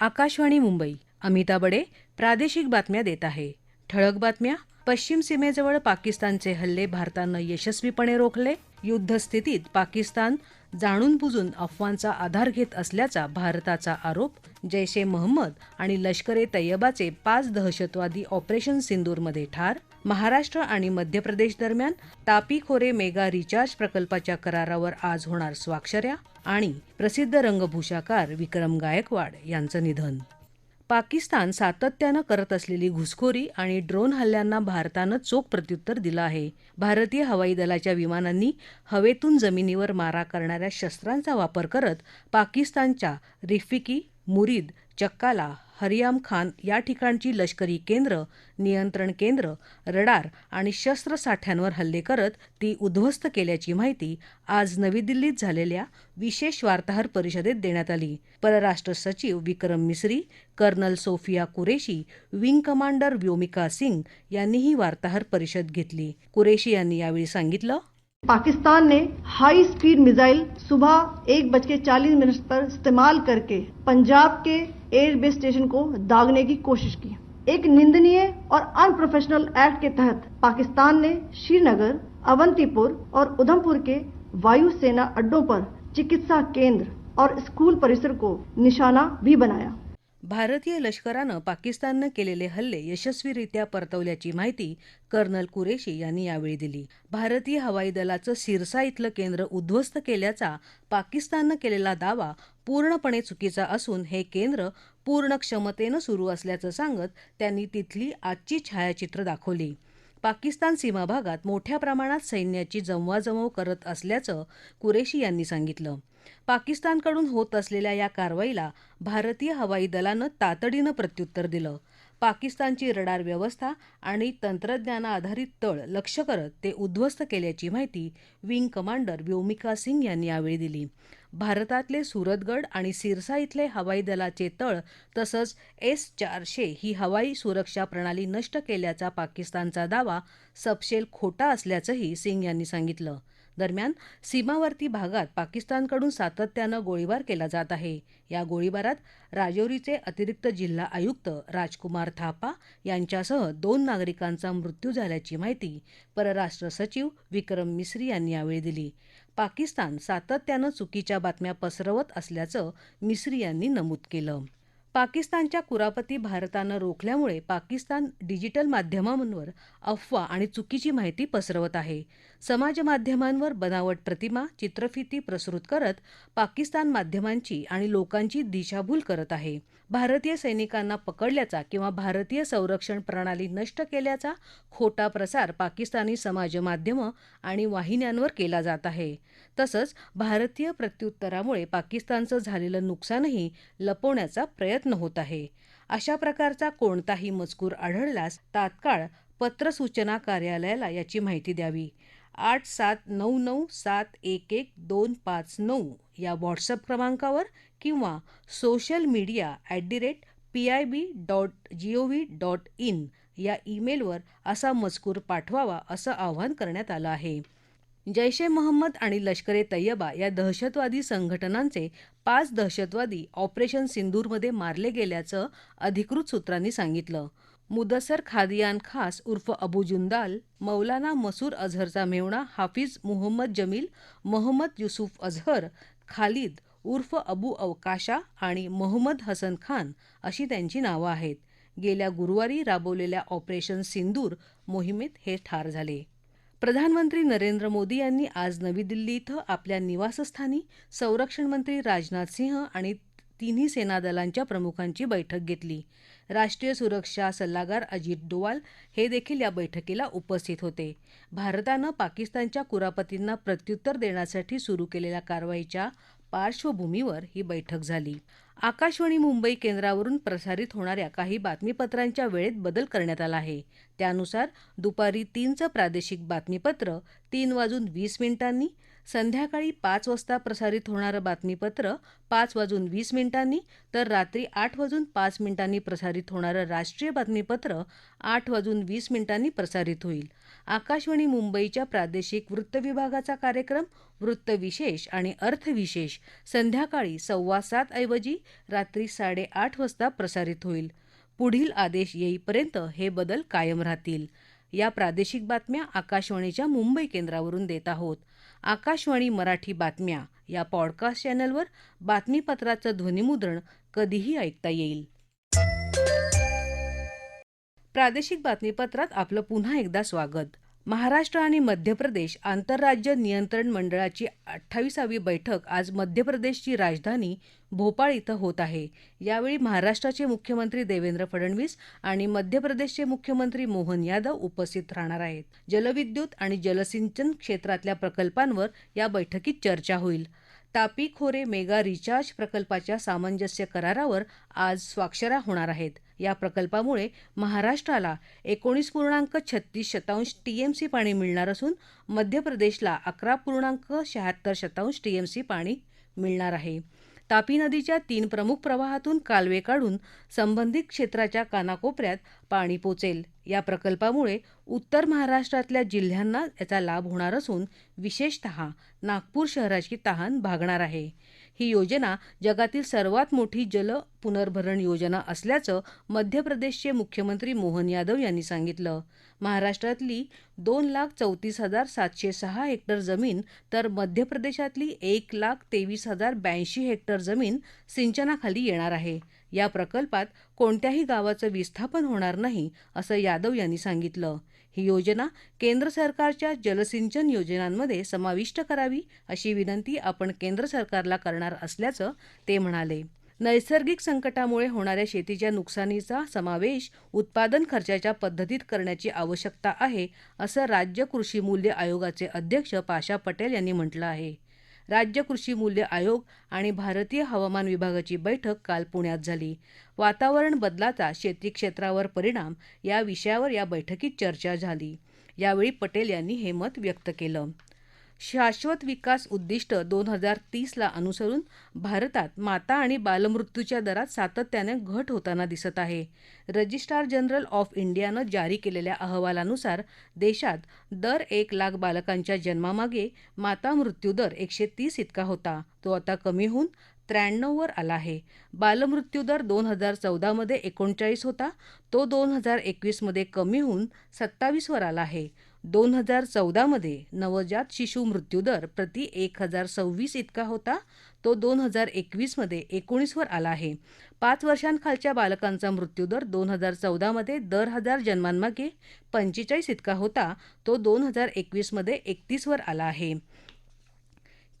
आकाशवाणी मुंबई. अमिता बडे प्रादेशिक बातम्या देत आहे. ठळक बातम्या पश्चिम सीमेजवळ पाकिस्तानचे हल्ले भारतानं यशस्वीपणे रोखले युद्धस्थितीत पाकिस्तान जाणून बुजून अफवांचा आधार घेत असल्याचा भारताचा आरोप जैश ए महम्मद आणि लष्कर ए तय्यबाचे पाच दहशतवादी ऑपरेशन सिंदूरमध्ये ठार महाराष्ट्र आणि मध्य प्रदेश दरम्यान तापी खोरे मेगा रिचार्ज प्रकल्पाच्या करारावर आज होणार स्वाक्षऱ्या आणि प्रसिद्ध रंगभूषाकार विक्रम गायकवाड यांचं निधन. पाकिस्तान सातत्यानं करत असलेली घुसखोरी आणि ड्रोन हल्ल्यांना भारतानं चोख प्रत्युत्तर दिलं आहे. भारतीय हवाई दलाच्या विमानांनी हवेतून जमिनीवर मारा करणाऱ्या शस्त्रांचा वापर करत पाकिस्तानच्या रिफिकी मुरीद चक्काला हरियाम खान या ठिकाणची लष्करी केंद्र नियंत्रण केंद्र रडार आणि शस्त्रसाठ्यांवर हल्ले करत ती उद्ध्वस्त केल्याची माहिती आज नवी दिल्लीत झालेल्या विशेष वार्ताहर परिषदेत देण्यात आली. परराष्ट्र सचिव Vikram Misri colonel Sofiya Qureshi wing commander Vyomika Singh यांनी ही वार्ताहर परिषद घेतली. कुरेशी यांनी यावेळी सांगितलं पाकिस्तान ने हाई स्पीड मिसाइल सुबह एक बज के चालीस मिनट पर इस्तेमाल करके पंजाब के एयरबेस स्टेशन को दागने की कोशिश की। एक निंदनीय और अनप्रोफेशनल एक्ट के तहत पाकिस्तान ने श्रीनगर, अवंतीपुर और उधमपुर के वायुसेना अड्डों पर चिकित्सा केंद्र और स्कूल परिसर को निशाना भी बनाया। भारतीय लष्करानं पाकिस्ताननं केलेले हल्ले यशस्वीरित्या परतवल्याची माहिती कर्नल कुरेशी यांनी यावेळी दिली. भारतीय हवाई दलाचं सिरसा इथलं केंद्र उद्ध्वस्त केल्याचा पाकिस्ताननं केलेला दावा पूर्णपणे चुकीचा असून हे केंद्र पूर्ण क्षमतेनं सुरू असल्याचं सांगत त्यांनी तिथली आजची छायाचित्र दाखवली. पाकिस्तान सीमा भागात मोठ्या प्रमाणात सैन्याची जमवाजमव करत असल्याचं कुरेशी यांनी सांगितलं. पाकिस्तानकडून होत असलेल्या या कारवाईला भारतीय हवाई दलानं तातडीनं प्रत्युत्तर दिलं. पाकिस्तानची रडार व्यवस्था आणि तंत्रज्ञानाधारित तळ लक्ष करत ते उद्ध्वस्त केल्याची माहिती विंग कमांडर व्योमिका सिंग यांनी यावेळी दिली. भारतातले सुरतगड आणि सिरसा इथले हवाई दलाचे तळ तसंच एस चारशे ही हवाई सुरक्षा प्रणाली नष्ट केल्याचा पाकिस्तानचा दावा सपशेल खोटा असल्याचंही सिंग यांनी सांगितलं. दरम्यान सीमावर्ती भागात पाकिस्तानकडून सातत्यानं गोळीबार केला जात आहे. या गोळीबारात राजौरीचे अतिरिक्त जिल्हा आयुक्त राजकुमार थापा यांच्यासह दोन नागरिकांचा मृत्यू झाल्याची माहिती परराष्ट्र सचिव विक्रम मिस्री यांनी यावेळी दिली. पाकिस्तान सातत्यानं चुकीच्या बातम्या पसरवत असल्याचं मिस्री यांनी नमूद केलं. पाकिस्तानच्या कुरापती भारतानं रोखल्यामुळे पाकिस्तान डिजिटल माध्यमांवर अफवा आणि चुकीची माहिती पसरवत आहे. समाजमाध्यमांवर बनावट प्रतिमा चित्रफिती प्रसृत करत पाकिस्तान माध्यमांची आणि लोकांची दिशाभूल करत आहे. भारतीय सैनिकांना पकडल्याचा किंवा भारतीय संरक्षण प्रणाली नष्ट केल्याचा खोटा प्रसार पाकिस्तानी समाजमाध्यमं आणि वाहिन्यांवर केला जात आहे. तसंच भारतीय प्रत्युत्तरामुळे पाकिस्तानचं झालेलं नुकसानही लपवण्याचा प्रयत्न होत आहे. अशा प्रकारचा कोणताही मजकूर आढळल्यास तात्काळ पत्रसूचना कार्यालयाला याची माहिती द्यावी. आठ सात नऊ नऊ सात एक एक दोन पाच नऊ या व्हॉट्सअप क्रमांकावर किंवा social media at the rate P I B dot G O V dot in या ईमेलवर असा मजकूर पाठवावा असं आवाहन करण्यात आलं आहे. जैश ए महम्मद आणि लष्कर ए तय्यबा या दहशतवादी संघटनांचे पाच दहशतवादी ऑपरेशन सिंदूरमध्ये मारले गेल्याचं अधिकृत सूत्रांनी सांगितलं. मुदसर खादियान खास उर्फ अबू जुंदाल मौलाना मसूर अझहरचा मेवणा हाफिज मुहम्मद जमील मोहम्मद युसुफ अझहर खालिद उर्फ अबू अवकाशा आणि मोहम्मद हसन खान अशी त्यांची नावं आहेत. गेल्या गुरुवारी राबवलेल्या ऑपरेशन सिंदूर मोहिमेत हे ठार झाले. प्रधानमंत्री नरेंद्र मोदी यांनी आज नवी दिल्ली इथं आपल्या निवासस्थानी संरक्षण मंत्री राजनाथ सिंह आणि तिन्ही सेनादलांच्या प्रमुखांची बैठक घेतली. राष्ट्रीय सुरक्षा सल्लागार अजित डोवाल हे देखील या बैठकीला उपस्थित होते. भारतानं पाकिस्तानच्या कुरापतींना प्रत्युत्तर देण्यासाठी सुरू केलेल्या कारवाईच्या पार्श्वभूमीवर ही बैठक झाली. आकाशवाणी मुंबई केंद्रावरून प्रसारित होणाऱ्या काही बातमीपत्रांच्या वेळेत बदल करण्यात आला आहे. त्यानुसार दुपारी तीनचं प्रादेशिक बातमीपत्र तीन वाजून वीस मिनिटांनी संध्याकाळी पाच वाजता प्रसारित होणारं बातमीपत्र पाच वाजून वीस मिनिटांनी तर रात्री आठ वाजून पाच मिनिटांनी प्रसारित होणारं राष्ट्रीय बातमीपत्र आठ वाजून वीस मिनिटांनी प्रसारित होईल. आकाशवाणी मुंबईच्या प्रादेशिक वृत्त विभागाचा कार्यक्रम वृत्तविशेष आणि अर्थविशेष संध्याकाळी सव्वा सात ऐवजी रात्री साडेआठ वाजता प्रसारित होईल. पुढील आदेश येईपर्यंत हे बदल कायम राहतील. या प्रादेशिक बातम्या आकाशवाणीच्या मुंबई केंद्रावरून देत आहोत. आकाशवाणी मराठी बातम्या या पॉडकास्ट चॅनलवर बातमीपत्राचं ध्वनिमुद्रण कधीही ऐकता येईल. प्रादेशिक बातमीपत्रात आपलं पुन्हा एकदा स्वागत. महाराष्ट्र आणि मध्य प्रदेश आंतरराज्य नियंत्रण मंडळाची अठ्ठावीसावी बैठक आज मध्य प्रदेशची राजधानी भोपाळ इथं होत आहे. यावेळी महाराष्ट्राचे मुख्यमंत्री देवेंद्र फडणवीस आणि मध्य प्रदेशचे मुख्यमंत्री मोहन यादव उपस्थित राहणार आहेत. जलविद्युत आणि जलसिंचन क्षेत्रातल्या प्रकल्पांवर या बैठकीत चर्चा होईल. तापी खोरे मेगा रिचार्ज प्रकल्पाच्या सामंजस्य करारावर आज स्वाक्षऱ्या होणार आहेत. या प्रकल्पामुळे महाराष्ट्राला एकोणीस पूर्णांक छत्तीस शतांश टीएमसी पाणी मिळणार असून मध्य प्रदेशला अकरा पूर्णांक शहात्तर शतांश टीएमसी पाणी मिळणार आहे. तापी नदीच्या तीन प्रमुख प्रवाहातून कालवे काढून संबंधित क्षेत्राच्या कानाकोपऱ्यात पाणी पोचेल. या प्रकल्पामुळे उत्तर महाराष्ट्रातल्या जिल्ह्यांना याचा लाभ होणार असून विशेषतः नागपूर शहराची तहान भागणार आहे. ही योजना जगातील सर्वात मोठी जल पुनर्भरण योजना असल्याचं मध्य प्रदेशचे मुख्यमंत्री मोहन यादव यांनी सांगितलं. महाराष्ट्रातली दोन लाख चौतीस हजार सातशे सहा हेक्टर जमीन तर मध्य प्रदेशातली एक लाख तेवीस हजार ब्याऐंशी हेक्टर जमीन सिंचनाखाली येणार आहे. या प्रकल्पात कोणत्याही गावाचं विस्थापन होणार नाही असं यादव यांनी सांगितलं. ही योजना केंद्र सरकारच्या जलसिंचन योजनांमध्ये समाविष्ट करावी अशी विनंती आपण केंद्र सरकारला करणार असल्याचं ते म्हणाले. नैसर्गिक संकटामुळे होणाऱ्या शेतीच्या नुकसानीचा समावेश उत्पादन खर्चाच्या पद्धतीत करण्याची आवश्यकता आहे असं राज्य कृषी मूल्य आयोगाचे अध्यक्ष पाशा पटेल यांनी म्हटलं आहे. राज्य कृषी मूल्य आयोग आणि भारतीय हवामान विभागाची बैठक काल पुण्यात झाली. वातावरण बदलाचा शेती क्षेत्रावर परिणाम या विषयावर या बैठकीत चर्चा झाली. यावेळी पटेल यांनी हे मत व्यक्त केलं. शाश्वत विकास उद्दिष्ट दोन हजार तीसला अनुसरून भारतात माता आणि बालमृत्यूच्या दरात सातत्याने घट होताना दिसत आहे. रजिस्ट्रार जनरल ऑफ इंडियानं जारी केलेल्या अहवालानुसार देशात दर एक लाख बालकांच्या जन्मामागे माता मृत्यूदर एकशे तीस इतका होता. तो आता कमी होऊन त्र्याण्णववर आला आहे. बालमृत्यूदर दोन हजार चौदामध्ये एकोणचाळीस होता. तो दोन हजार एकवीसमध्ये कमी होऊन सत्तावीसवर आला आहे. दोन हजार चौदामध्ये नवजात शिशू मृत्यूदर प्रति एक हजार सव्वीस इतका होता. तो दोन हजार एकवीसमध्ये एकोणीसवर आला आहे. पाच वर्षांखालच्या बालकांचा मृत्यूदर दोन हजार चौदामध्ये दर हजार जन्मांमागे पंचेचाळीस इतका होता. तो दोन हजार एकवीसमध्ये एकतीसवर आला आहे.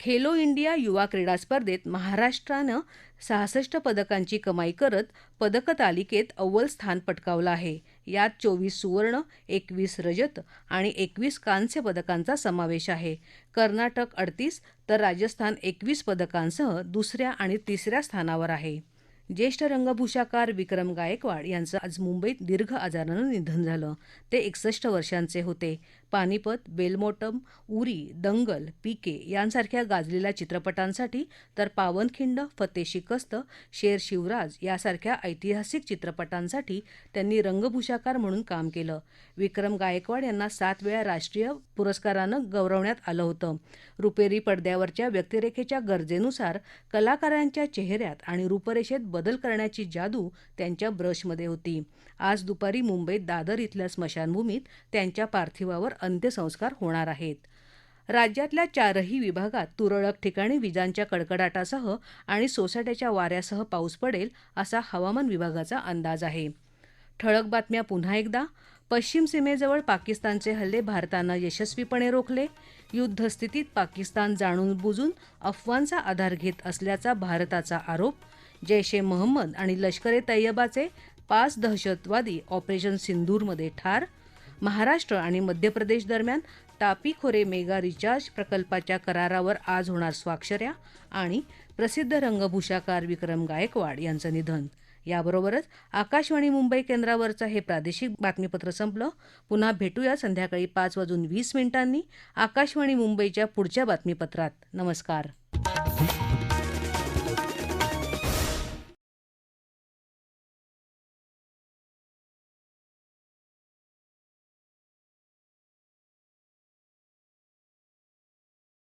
खेलो इंडिया युवा क्रीडा स्पर्धेत महाराष्ट्रानं सहासष्ट पदकांची कमाई करत पदक तालिकेत अव्वल स्थान पटकावलं आहे. यात चोवीस सुवर्ण एकवीस रजत आणि एकवीस कांस्य पदकांचा समावेश आहे. कर्नाटक अडतीस तर राजस्थान एकवीस पदकांसह दुसऱ्या आणि तिसऱ्या स्थानावर आहे. ज्येष्ठ रंगभूषाकार विक्रम गायकवाड यांचं आज मुंबईत दीर्घ आजारानं निधन झालं. ते एकसष्ट वर्षांचे होते. पानिपत बेलमोटम उरी दंगल पीके यांसारख्या गाजलेल्या चित्रपटांसाठी तर पावनखिंड फते शिकस्त शेर शिवराज यासारख्या ऐतिहासिक चित्रपटांसाठी त्यांनी रंगभूषाकार म्हणून काम केलं. विक्रम गायकवाड यांना सात वेळा राष्ट्रीय पुरस्कारानं गौरवण्यात आलं होतं. रुपेरी पडद्यावरच्या व्यक्तिरेखेच्या गरजेनुसार कलाकारांच्या चेहऱ्यात आणि रूपरेषेत बदल करण्याची जादू त्यांच्या ब्रशमध्ये होती. आज दुपारी मुंबईत दादर इथल्या स्मशानभूमीत त्यांच्या पार्थिवावर अंत्यसंस्कार होणार आहेत. राज्यातल्या चारही विभागात तुरळक ठिकाणी विजांच्या कडकडाटासह आणि सोसाट्याच्या वाऱ्यासह पाऊस पडेल असा हवामान विभागाचा अंदाज आहे. ठळक बातम्या पुन्हा एकदा. पश्चिम सीमेजवळ पाकिस्तानचे हल्ले भारतानं यशस्वीपणे रोखले. युद्धस्थितीत पाकिस्तान जाणून बुजून अफवांचा आधार घेत असल्याचा भारताचा आरोप जैश ए महम्मद आणि लष्कर ए तय्यबाचे पाच दहशतवादी ऑपरेशन सिंदूरमध्ये ठार महाराष्ट्र आणि मध्य प्रदेश दरम्यान तापी खोरे मेगा रिचार्ज प्रकल्पाच्या करारावर आज होणार स्वाक्षऱ्या आणि प्रसिद्ध रंगभूषाकार विक्रम गायकवाड यांचं निधन. याबरोबरच आकाशवाणी मुंबई केंद्रावरचं हे प्रादेशिक बातमीपत्र संपलं. पुन्हा भेटूया संध्याकाळी पाच वाजून वीस मिनिटांनी आकाशवाणी मुंबईच्या पुढच्या बातमीपत्रात. नमस्कार.